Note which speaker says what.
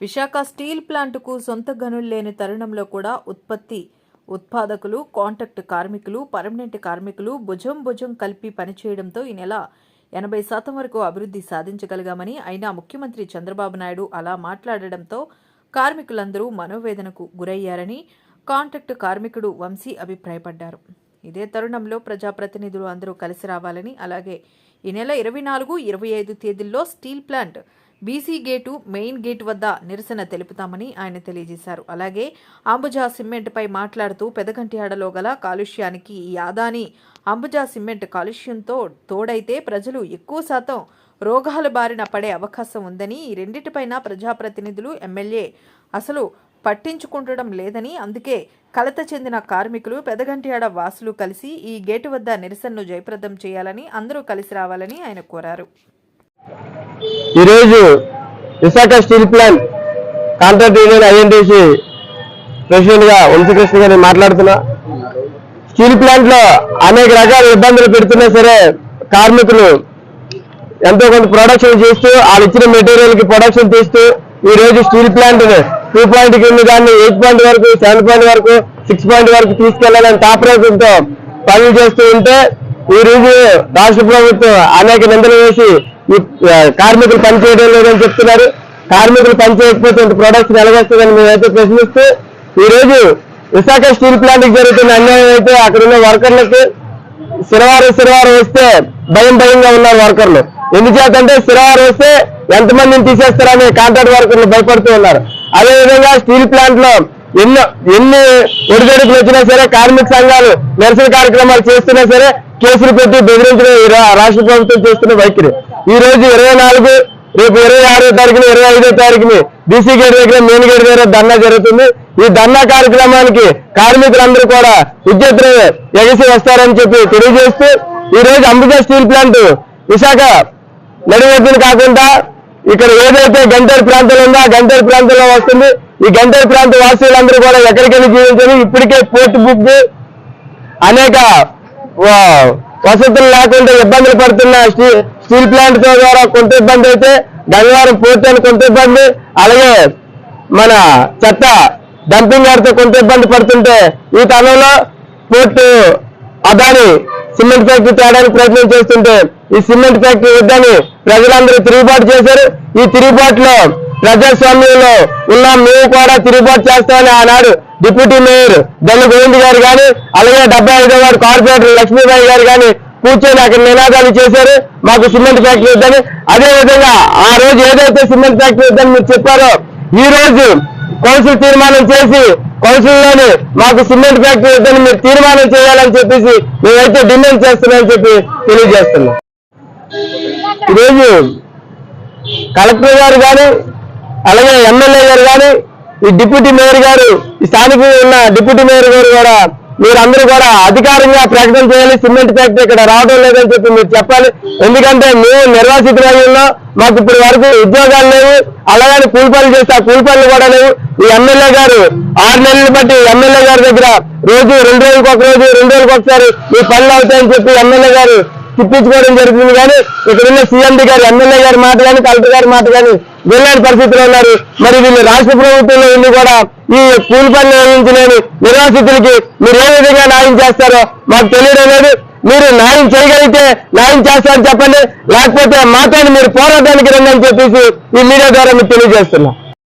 Speaker 1: Visakha steel ప్లాంటుకు సొంత గనులు లేని తరుణంలో కూడా ఉత్పత్తి ఉత్పాదకులు కాంట్రాక్ట్ కార్మికులు పర్మనెంట్ కార్మికులు భుజం భుజం కలిపి పనిచేయడంతో ఈ నెల ఎనభై శాతం వరకు అభివృద్ధి సాధించగలిగామని అయినా ముఖ్యమంత్రి చంద్రబాబు నాయుడు అలా మాట్లాడడంతో కార్మికులందరూ మనోవేదనకు గురయ్యారని కాంట్రాక్ట్ కార్మికుడు వంశీ అభిప్రాయపడ్డారు. ఇదే తరుణంలో ప్రజాప్రతినిధులు అందరూ కలిసి రావాలని అలాగే ఈ నెల ఇరవై నాలుగు ఇరవై ఐదు తేదీల్లో steel plant BC gate main gate వద్ద నిరసన తెలుపుతామని ఆయన తెలియజేశారు. అలాగే అంబుజా సిమెంట్పై మాట్లాడుతూ పెదగంటియాడలో గల కాలుష్యానికి ఈ ఆదాని అంబుజా సిమెంట్ కాలుష్యంతో తోడైతే ప్రజలు ఎక్కువ శాతం రోగాల బారిన పడే అవకాశం ఉందని ఈ రెండింటిపైన ప్రజాప్రతినిధులు ఎమ్మెల్యే అసలు పట్టించుకుంటడం లేదని అందుకే కలత చెందిన కార్మికులు పెదగంటియాడ వాసులు కలిసి ఈ గేటు వద్ద నిరసనను జయప్రదం చేయాలని అందరూ కలిసి రావాలని ఆయన కోరారు.
Speaker 2: ఈరోజు Visakha steel plant contract union INTUC ప్రెసిడెంట్గా వంశకృష్ణ గారిని మాట్లాడుతున్నా. స్టీల్ ప్లాంట్లో అనేక రకాల ఇబ్బందులు పెడుతున్నా సరే కార్మికులు ఎంతో కొంత ప్రొడక్షన్ చేస్తూ వాళ్ళు ఇచ్చిన మెటీరియల్కి ప్రొడక్షన్ తీస్తూ ఈ రోజు స్టీల్ ప్లాంట్ టూ పాయింట్ కింద దాన్ని ఎయిట్ పాయింట్ వరకు సెవెన్ పాయింట్ వరకు సిక్స్ పాయింట్ వరకు తీసుకెళ్ళాలని తాపరేతంతో పనులు చేస్తూ ఉంటే ఈ రోజు రాష్ట్ర ప్రభుత్వం అనేక నిందలు వేసి ఈ కార్మికులు పనిచేయడం లేదని చెప్తున్నారు. కార్మికులు పనిచేయకపోతే ఇంత ప్రొడక్షన్ ఎలాగొస్తుందని మేమైతే ప్రశ్నిస్తూ ఈరోజు విశాఖ స్టీల్ ప్లాంట్కి జరుగుతున్న అన్యాయం అయితే అక్కడ ఉన్న వర్కర్లకు శనివారం శనివారం వస్తే భయం భయంగా ఉన్నారు వర్కర్లు. ఎందుచేతంటే శనివారం వస్తే ఎంతమందిని తీసేస్తారని కాంట్రాక్ట్ వర్కర్లు భయపడుతూ ఉన్నారు. అదేవిధంగా స్టీల్ ప్లాంట్లో ఎన్నో ఎన్ని ఒడిదొడుకులు వచ్చినా సరే కార్మిక సంఘాలు నిరసన కార్యక్రమాలు చేస్తున్నా సరే కేసులు పెట్టి బెదిరించిన రాష్ట్ర ప్రభుత్వం చేస్తున్న వైఖరి. ఈ రోజు ఇరవై నాలుగు రేపు ఇరవై ఆరో తారీఖున ఇరవై ఐదో తారీఖుని బీసీ గేట్ దగ్గర మెయిన్ గేట్ దగ్గర ధర్నా జరుగుతుంది. ఈ ధర్నా కార్యక్రమానికి కార్మికులందరూ కూడా ఉద్యోగులు ఎగసి వస్తారని చెప్పి తెలియజేస్తూ ఈ రోజు అంబుజా స్టీల్ ప్లాంట్ విశాఖ నడివద్దులు కాకుండా ఇక్కడ ఏదైతే గంటేరు ప్రాంతంలో ఉందో ఆ గంటేరు ప్రాంతంలో వస్తుంది. ఈ గంటల ప్రాంత వాసులందరూ కూడా ఎక్కడికెళ్ళి జీవించారు? ఇప్పటికే పోర్ట్ బుక్ అనేక వసతులు లేకుండా ఇబ్బందులు పడుతున్న స్టీల్ ప్లాంట్తో ద్వారా కొంత ఇబ్బంది అయితే గంగవరం పోర్ట్ అని కొంత ఇబ్బంది అలాగే మన చెత్త డంపింగ్ యార్డ్తో కొంత ఇబ్బంది పడుతుంటే ఈ తరుణంలో పోర్టు అదాని సిమెంట్ ఫ్యాక్టరీ తేడానికి ప్రయత్నం చేస్తుంటే ఈ సిమెంట్ ఫ్యాక్టరీ వద్దని ప్రజలందరూ తిరుగుబాటు చేశారు. ఈ తిరుగుబాటులో ప్రజాస్వామ్యంలో ఉన్న మేము కూడా తిరుగుబాటు చేస్తామని ఆనాడు డిప్యూటీ మేయర్ దల్లి గోవింద్ గారు కానీ అలాగే డెబ్బై ఐదో వారు కార్పొరేటర్ లక్ష్మీబాయి గారు కానీ కూర్చొని అక్కడ నినాదాలు చేశారు. మాకు సిమెంట్ ఫ్యాక్టరీ వద్దని. అదేవిధంగా ఆ రోజు ఏదైతే సిమెంట్ ఫ్యాక్టరీ వద్దని మీరు చెప్పారో ఈ రోజు కౌన్సిల్ తీర్మానం చేసి కౌన్సిల్లోని మాకు సిమెంట్ ఫ్యాక్టరీ వద్దని మీరు తీర్మానం చేయాలని చెప్పేసి మేమైతే డిమాండ్ చేస్తున్నామని చెప్పి తెలియజేస్తున్నాం. ఈరోజు కలెక్టర్ గారు కానీ అలాగే ఎమ్మెల్యే గారు కానీ ఈ డిప్యూటీ మేయర్ గారు ఈ స్థానికంగా ఉన్న డిప్యూటీ మేయర్ గారు కూడా మీరందరూ కూడా అధికారంగా ప్రకటన చేయాలి సిమెంట్ ఫ్యాక్టరీ ఇక్కడ రావడం లేదని చెప్పి మీరు చెప్పాలి. ఎందుకంటే మేము నిర్వాసిత రంగంలో మాకు ఇప్పటి వరకు ఉద్యోగాలు లేవు అలాగని కూలి చేస్తే ఆ పనులు కూడా లేవు. ఈ ఎమ్మెల్యే గారు ఆరు నెలలు బట్టి ఎమ్మెల్యే గారి దగ్గర రోజు రెండు రోజులకు ఒక రోజు రెండు రోజులకు ఒకసారి ఈ పనులు అవుతాయని చెప్పి ఎమ్మెల్యే గారు తిప్పించుకోవడం జరుగుతుంది కానీ ఇక్కడున్న సీఎండి గారు ఎమ్మెల్యే గారి మాట కానీ కలెక్టర్ గారి మాట కానీ వెళ్ళని పరిస్థితిలో ఉన్నారు. మరి వీళ్ళు రాష్ట్ర ప్రభుత్వంలో ఉండి కూడా ఈ కూలి పనులు నిర్వహించలేని నిర్వాసితులకి మీరు ఏ విధంగా న్యాయం చేస్తారో మాకు తెలియడం లేదు. మీరు న్యాయం చేయగలిగితే న్యాయం చేస్తారని చెప్పండి. లేకపోతే మాతో మీరు పోరాటానికి రండి అని చెప్పేసి ఈ మీడియా ద్వారా మీకు తెలియజేస్తున్నాం.